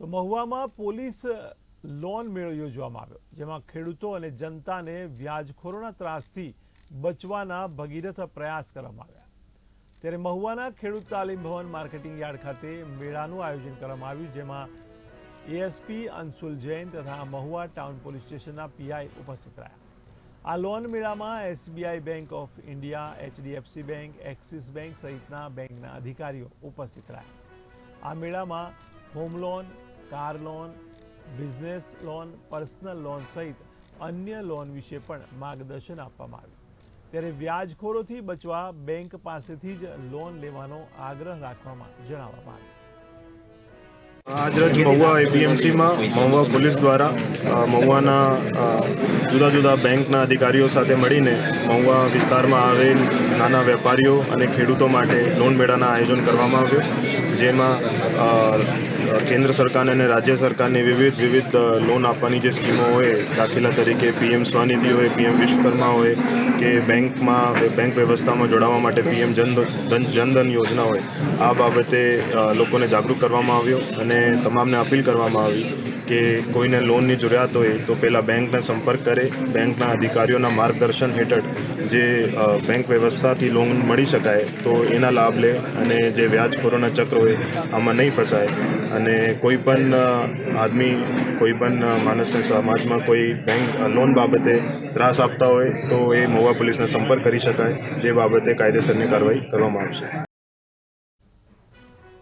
તો મહુવામાં police loan મેળો યોજવામાં આવ્યો, જેમાં ખેડૂતો અને જનતાને વ્યાજખોરોના ત્રાસથી બચવાના ભગીરથ પ્રયાસ કરવામાં આવ્યા. ત્યારે મહુવાના ખેડૂત તાલીમ ભવન માર્કેટિંગ યાર્ડ ખાતે મેળાનું આયોજન કરવામાં આવ્યું, જેમાં એએસપી અંશુલ જૈન તથા મહુવા ટાઉન પોલીસ સ્ટેશનના પીઆઈ ઉપસ્થિત રહ્યા. આ લોન મેળામાં SBI bank of India, HDFC bank, Axis bank સહિતના બેંકના અધિકારીઓ ઉપસ્થિત રહ્યા. આ મેળામાં home loan car loan, business loan, personal loan સહિત અન્ય લોન વિશે પણ માર્ગદર્શન આપવામાં આવ્યું. ત્યારે વ્યાજખોરોથી બચવા બેંક પાસેથી જ લોન લેવાનો આગ્રહ રાખવામાં જણાવવામાં આવ્યું. આજરોજ મહુવા એપીએમસીમાં મહુવા પોલીસ દ્વારા મહુવાના જુદા જુદા બેંકના અધિકારીઓ સાથે મળીને મહુવા વિસ્તારમાં આવેલ નાના વેપારીઓ અને ખેડૂતો માટે લોન મેળાના આયોજન કરવામાં આવ્યું. જેમાં કેન્દ્ર સરકાર અને રાજ્ય સરકારની વિવિધ વિવિધ લોન આપવાની જે સ્કીમો હોય, દાખલા તરીકે પીએમ સ્વનિધિ હોય પીએમ વિશ્વકર્મા હોય, કે બેંકમાં, બેંક વ્યવસ્થામાં જોડાવા માટે પીએમ જન ધન જનધન યોજના હોય, આ બાબતે લોકોને જાગૃત કરવામાં આવ્યો અને તમામને અપીલ કરવામાં આવી કે કોઈને લોનની જરૂરિયાત હોય તો પહેલાં બેંકને સંપર્ક કરે, બેંકના અધિકારીઓના માર્ગદર્શન હેઠળ જે બેંક વ્યવસ્થાથી લોન મળી શકાય તો એના લાભ લે અને જે વ્યાજખોરોના ચક્ર હોય, આમાં નહીં ફસાય. અને કોઈ પણ આદમી, કોઈ પણ માણસને સમાજમાં કોઈ બેંક લોન બાબતે ત્રાસ આપતા હોય, તો એ મહુવા પોલીસને સંપર્ક કરી શકાય. જે બાબતે કાયદેસરની કાર્યવાહી કરવામાં આવશે.